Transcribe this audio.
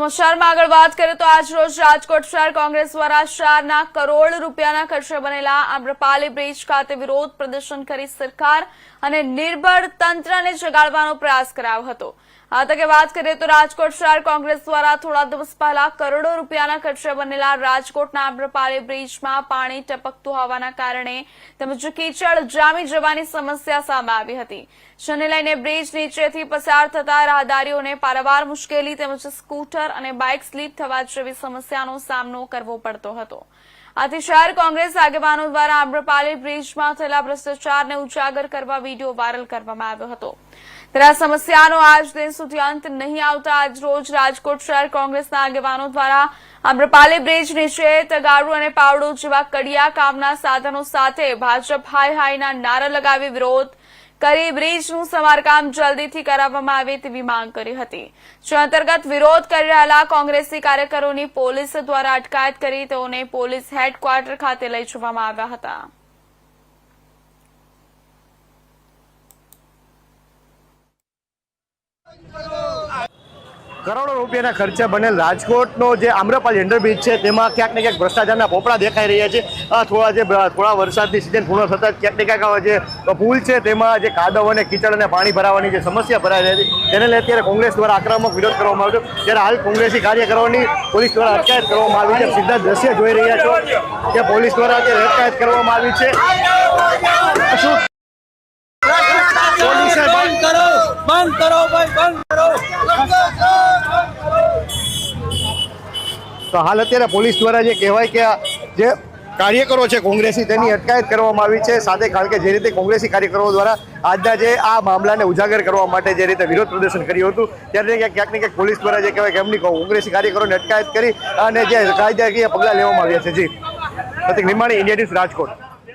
સમાચારમાં આગળ વાત કરીએ તો આજ રોજ રાજકોટ શહેર કોંગ્રેસ દ્વારા શહેરના કરોડ રૂપિયાના ખર્ચે બનેલા આમ્રપાલી બ્રિજ ખાતે વિરોધ પ્રદર્શન કરી સરકાર અને નિર્બળ તંત્રને જગાડવાનો પ્રયાસ કરાયો હતો. આ તકે વાત કરીએ તો રાજકોટ શહેર કોંગ્રેસ દ્વારા થોડા દિવસ પહેલા કરોડો રૂપિયાના ખર્ચે બનેલા રાજકોટના આમ્રપાલી બ્રિજમાં પાણી ટપકતું હોવાના કારણે તેમજ કીચડ જામી જવાની સમસ્યા સામે આવી હતી. જેને લઈને બ્રિજ નીચેથી પસાર થતા રાહદારીઓને પારાવાર મુશ્કેલી તેમજ સ્કૂટર અને બાઇક સ્લીપ થવા જેવી સમસ્યાનો સામનો કરવો પડતો હતો. આથી શહેર કોંગ્રેસ આગેવાનો દ્વારા આમ્રપાલી બ્રિજમાં થયેલા ભ્રષ્ટાચારને ઉજાગર કરવા વીડિયો વાયરલ કરવામાં આવ્યો હતો. ત્યારે સમસ્યાનો આજ દિન સુધી અંત નહીં આવતા આજ રોજ રાજકોટ શહેર કોંગ્રેસના આગેવાનો દ્વારા આમ્રપાલી બ્રિજ નીચે તગાડું અને પાવડો જેવા કડિયા કામના સાધનો સાથે ભાજપ હાય હાયના નારા લગાવી વિરોધ કરી બ્રિજનું સમારકામ જલ્દીથી કરાવવામાં આવે તેવી માંગ કરી હતી. જે અંતર્ગત વિરોધ કરી રહેલા કોંગ્રેસી કાર્યકરોની પોલીસ દ્વારા અટકાયત કરી તેઓને પોલીસ હેડક્વાર્ટર ખાતે લઈ જવામાં આવ્યા હતા. કરોડો રૂપિયાના ખર્ચે બનેલ રાજકોટનો જે આમ્રપાલ બ્રિજ છે, તેમાં ક્યાંક ને ક્યાંક ભ્રષ્ટાચારના પોપડા દેખાઈ રહ્યા છે. થોડા જે થોડા વરસાદની સિઝન પૂર્ણ થતાં ક્યાંક ને ક્યાંક જે પુલ છે, તેમાં જે કાદવ અને કીચડ અને પાણી ભરાવાની જે સમસ્યા ભરાઈ રહી હતી, તેને લઈ અત્યારે કોંગ્રેસ દ્વારા આક્રમક વિરોધ કરવામાં આવ્યો ત્યારે હાલ કોંગ્રેસી કાર્યકરોની પોલીસ દ્વારા અટકાયત કરવામાં આવી છે. સીધા દ્રશ્ય જોઈ રહ્યા છો કે પોલીસ દ્વારા અત્યારે અટકાયત કરવામાં આવી છે કરો તો હાલ અત્યારે પોલીસ દ્વારા જે કહેવાય કે જે કાર્યકરો છે કોંગ્રેસી, તેની અટકાયત કરવામાં આવી છે. સાથે કારણ કે જે રીતે કોંગ્રેસી કાર્યકરો દ્વારા આજના જે આ મામલાને ઉજાગર કરવા માટે જે રીતે વિરોધ પ્રદર્શન કર્યું હતું, ત્યારે ક્યાંક ને ક્યાંક પોલીસ દ્વારા જે કહેવાય કે એમની કોંગ્રેસી કાર્યકરોને અટકાયત કરી અને જે કાયદાકીય પગલાં લેવામાં આવ્યા છે. જી. Pratik Nimani India News Rajkot.